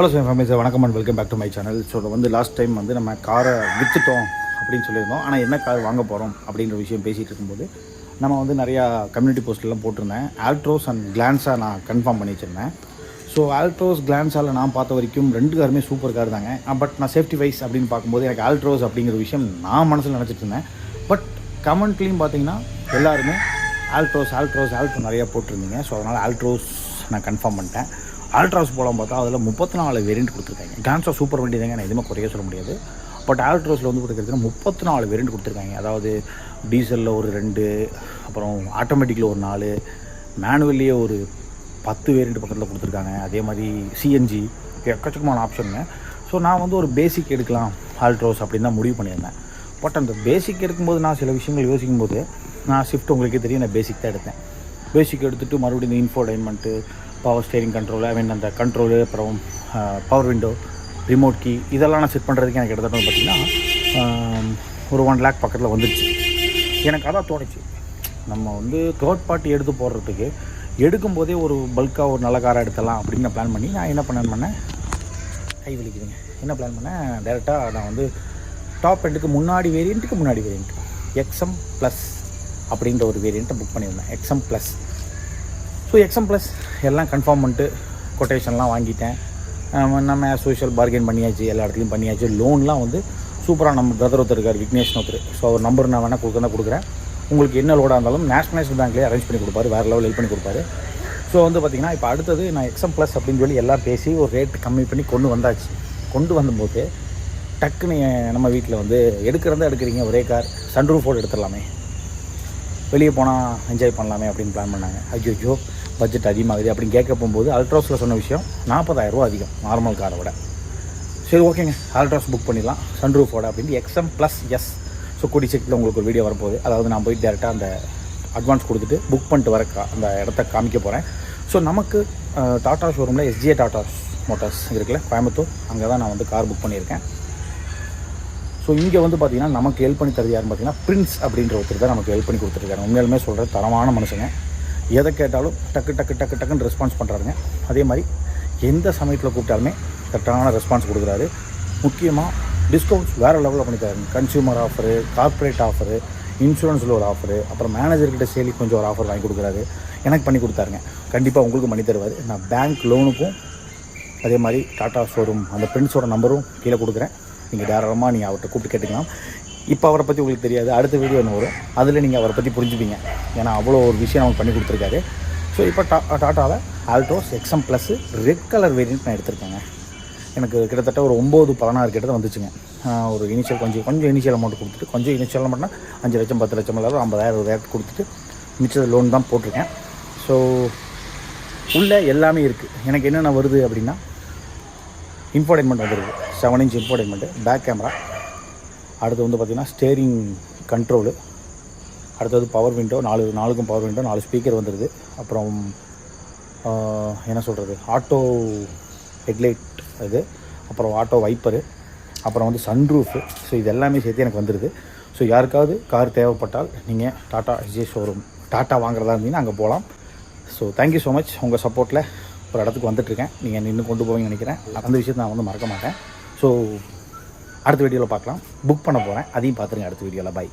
Hello sir family வணக்கம் and welcome back to my channel so வந்து last time வந்து நம்ம காரை விற்றுட்டோம் அப்படின்னு சொல்லியிருந்தோம். ஆனால் என்ன கார் வாங்க போகிறோம் அப்படின்ற விஷயம் பேசிகிட்டு இருக்கும்போது நம்ம வந்து நிறையா கம்யூனிட்டி போஸ்ட்லாம் போட்டிருந்தேன். ஆல்ட்ரோஸ் அண்ட் கிளான்ஸாக நான் கன்ஃபார்ம் பண்ணி வச்சுருந்தேன். ஸோ ஆல்ட்ரோஸ் கிளான்ஸால் நான் பார்த்த வரைக்கும் ரெண்டு காருமே சூப்பர் கார் தாங்க. பட் நான் சேஃப்டி வைஸ் அப்படின்னு பார்க்கும்போது எனக்கு ஆல்ட்ரோஸ் அப்படிங்கிற விஷயம் நான் மனசில் நினச்சிட்டு இருந்தேன். பட் கமெண்ட்லேயும் பார்த்தீங்கன்னா எல்லாருமே ஆல்ட்ரோஸ் ஆல்ட்ரோஸ் ஆல்ட்ரோ நிறையா போட்டிருந்தீங்க. ஸோ அதனால் ஆல்ட்ரோஸ் நான் கன்ஃபார்ம் பண்ணிட்டேன். ஆல்ட்ராஸ் போலாம் பார்த்தா அதில் முப்பத்தி நாலு வேரியண்ட் கொடுத்துருக்காங்க. கிளான்ஸா சூப்பர் வண்டி தாங்க நான் எதுவுமே குறைய சொல்ல முடியாது. பட் ஆல்ட்ரோஸில் வந்து கொடுத்துருக்கிறது முப்பத்தி நாலு வேரியண்ட் கொடுத்துருக்காங்க. அதாவது டீசலில் ஒரு ரெண்டு அப்புறம் ஆட்டோமேட்டிக்கில் ஒரு நாலு மேனுவல்லையே ஒரு பத்து வேரியண்ட் பக்கத்தில் கொடுத்துருக்காங்க. அதே மாதிரி சிஎன்ஜி எக்கச்சக்கமான ஆப்ஷனுங்க ஸோ நான் வந்து ஒரு பேசிக் எடுக்கலாம் ஆல்ட்ரோஸ் அப்படின்னு தான் முடிவு பண்ணியிருந்தேன். பட் அந்த பேசிக் எடுக்கும்போது நான் சில விஷயங்கள் யோசிக்கும்போது நான் ஷிஃப்ட் உங்களுக்கே தெரியும் நான் பேசிக் தான் எடுத்தேன். பேசிக் எடுத்துகிட்டு மறுபடியும் இந்த infotainment power steering control I mean அந்த கண்ட்ரோலு அப்புறம் பவர் விண்டோ ரிமோட் கீ இதெல்லாம் நான் செட் பண்ணுறதுக்கு எனக்கு கிட்டத்தட்ட பார்த்தீங்கன்னா ஒரு ஒன் லேக் பக்கத்தில் வந்துடுச்சு எனக்கு அதான் தோணுச்சு. நம்ம வந்து தேர்ட் பார்ட்டி எடுத்து போடுறதுக்கு எடுக்கும்போதே ஒரு பல்காக ஒரு நல்ல காரை எடுத்தலாம் அப்படின்னு நான் பிளான் பண்ணி நான் என்ன பண்ணேன் பண்ணேன்? கை வலிக்குதுங்க. என்ன பிளான் பண்ணேன்? டேரெக்டாக நான் வந்து டாப் எண்டுக்கு முன்னாடி வேரியண்ட்டுக்கு முன்னாடி வேரியண்ட் எக்ஸ்எம் ப்ளஸ் அப்படின்ற ஒரு வேரியண்ட்டை புக் பண்ணியிருந்தேன். XM plus so XM plus எல்லாம் கன்ஃபார்ம் பண்ணிட்டு கொட்டேஷன்லாம் வாங்கிட்டேன். நம்ம சோஷியல் பார்கெயின் பண்ணியாச்சு எல்லா இடத்துலையும் பண்ணியாச்சு. லோன்லாம் வந்து சூப்பராக நம்ம பிரதர் ஒருத்தர் இருக்கார் விக்னேஷ் ஒருத்தர். ஸோ அவர் நம்பர் நான் வேணால் கொடுக்க கொடுக்குறேன். உங்களுக்கு என்ன லோடாக இருந்தாலும் நேஷனலைஸ்ட் பேங்க்லேயே அரேஞ்ச் பண்ணி கொடுப்பாரு வேறு லெவல் ஹெல்ப் பண்ணி கொடுப்பாரு. ஸோ வந்து பார்த்திங்கன்னா இப்போ அடுத்தது நான் எக்ஸம் ப்ளஸ் அப்படின்னு சொல்லி எல்லாம் பேசி ஒரு ரேட் கம்மி பண்ணி கொண்டு வந்தாச்சு. கொண்டு வந்தபோது டக்குன்னு நம்ம வீட்டில் வந்து எடுக்கிறதா எடுக்கிறீங்க ஒரே கார் சன்ரூஃபோடு எடுத்துடலாமே. வெளியே போனால் என்ஜாய் பண்ணலாமே அப்படின்னு பிளான் பண்ணாங்க. ஐயோ பட்ஜெட் அதிகமாகுது அப்படின்னு கேட்க போகும்போது அல்ட்ராஸில் சொன்ன விஷயம் 40000 ரூபா அதிகம் நார்மல் காரை விட சரி ஓகேங்க அல்ட்ராஸ் புக் பண்ணிடலாம். சன்ரூஃபோட அப்படின்னு எக்ஸ்எம் ப்ளஸ் எஸ் ஸோ கொடி செக்கில் உங்களுக்கு ஒரு வீடியோ வரப்போகுது. அதாவது நான் போய் டேரெக்டாக அந்த அட்வான்ஸ் கொடுத்துட்டு புக் பண்ணிட்டு வர அந்த இடத்த காமிக்க போகிறேன் ஸோ நமக்கு டாட்டா ஷோரூமில் எஸ்ஜிஏ டாட்டா மோட்டார்ஸ் இருக்குல்ல கோயம்புத்தூர். அங்கே தான் நான் வந்து கார் புக் பண்ணியிருக்கேன். ஸோ இங்கே வந்து பார்த்தீங்கன்னா நமக்கு ஹெல்ப் பண்ணி தருது யாருன்னு பார்த்தீங்கன்னா பிரின்ஸ் அப்படின்ற ஒருத்தர் தான் நமக்கு ஹெல்ப் பண்ணி கொடுத்துருக்காரு உண்மையிலுமே சொல்கிற தரமான மனுஷங்க. எதை கேட்டாலும் டக்கு டக்கு டக்கு டக்குன்னு ரெஸ்பான்ஸ் பண்ணுறாருங்க அதே மாதிரி எந்த சமயத்தில் கூப்பிட்டாலுமே கரெக்டான ரெஸ்பான்ஸ் கொடுக்குறாரு. முக்கியமாக டிஸ்கவுண்ட்ஸ் வேறு லெவலில் பண்ணித்தராங்க கன்சியூமர் ஆஃபரு கார்ப்பரேட் ஆஃபரு இன்சூரன்ஸில் ஒரு ஆஃபரு அப்புறம் மேனேஜர்கிட்ட சேலி கொஞ்சம் ஒரு ஆஃபர் வாங்கி கொடுக்குறாரு. எனக்கு பண்ணி கொடுத்தாருங்க. கண்டிப்பாக உங்களுக்கு பண்ணி தருவார். நான் பேங்க் லோனுக்கும் அதே மாதிரி டாட்டா ஷோரூம் அந்த ஃப்ரெண்ட்ஸோட நம்பரும் கீழே கொடுக்குறேன். நீங்கள் தாராளமாக நீங்கள் அவர்கிட்ட கூப்பிட்டு கேட்டுக்கலாம். இப்போ அவரை பற்றி உங்களுக்கு தெரியாது. அடுத்த வீடியோ ஒன்று வரும்? அதில் நீங்கள் அவரை பற்றி புரிஞ்சுப்பீங்க. ஏன்னா அவ்வளோ ஒரு விஷயம் நமக்கு பண்ணி கொடுத்துருக்காரு. ஸோ இப்போ டா டாட்டாவில் Altroz XM plus red colour variant நான் எடுத்திருக்கேங்க. எனக்கு கிட்டத்தட்ட ஒரு ஒம்பது பதினாறு கிட்ட வந்துச்சுங்க. ஒரு இனிஷியல் கொஞ்சம் கொஞ்சம் இனிஷியல் அமௌண்ட் கொடுத்துட்டு கொஞ்சம் இனிஷியல் அமௌண்ட்னா அஞ்சு லட்சம் பத்து லட்சம் இல்லாத ஐம்பதாயிரம் ரேட் கொடுத்துட்டு மிச்சது லோன் தான் போட்டிருக்கேன். ஸோ உள்ளே எல்லாமே இருக்குது எனக்கு என்னென்ன வருது அப்படின்னா இன்ஃபோடைன்மெண்ட் வந்துருக்கு seven inch infotainment back camera அடுத்து வந்து பார்த்திங்கன்னா ஸ்டேரிங் கண்ட்ரோலு அடுத்தது பவர் விண்டோ நாலு நாலுக்கும் பவர் விண்டோ நாலு ஸ்பீக்கர் வந்துடுது அப்புறம் என்ன சொல்கிறது ஆட்டோ ஹெட்லைட் இது அப்புறம் ஆட்டோ வைப்பரு அப்புறம் வந்து சன்ரூஃபு ஸோ இது எல்லாமே சேர்த்து எனக்கு வந்துடுது ஸோ யாருக்காவது கார் தேவைப்பட்டால் நீங்கள் டாட்டா எஸ்ஜே ஷோரூம் டாட்டா வாங்குறதா இருந்தீங்கன்னா அங்கே போகலாம் ஸோ தேங்க்யூ ஸோ மச் உங்கள் சப்போர்ட்டில் ஒரு இடத்துக்கு வந்துட்டுருக்கேன் நீங்கள் நின்று கொண்டு போவீங்கன்னு நினைக்கிறேன். அந்த விஷயத்தை நான் வந்து மறக்க மாட்டேன். ஸோ அடுத்த வீடியோவில் பார்க்கலாம். புக் பண்ண போகிறேன் அதையும் பார்த்துருங்க அடுத்த வீடியோவில் பை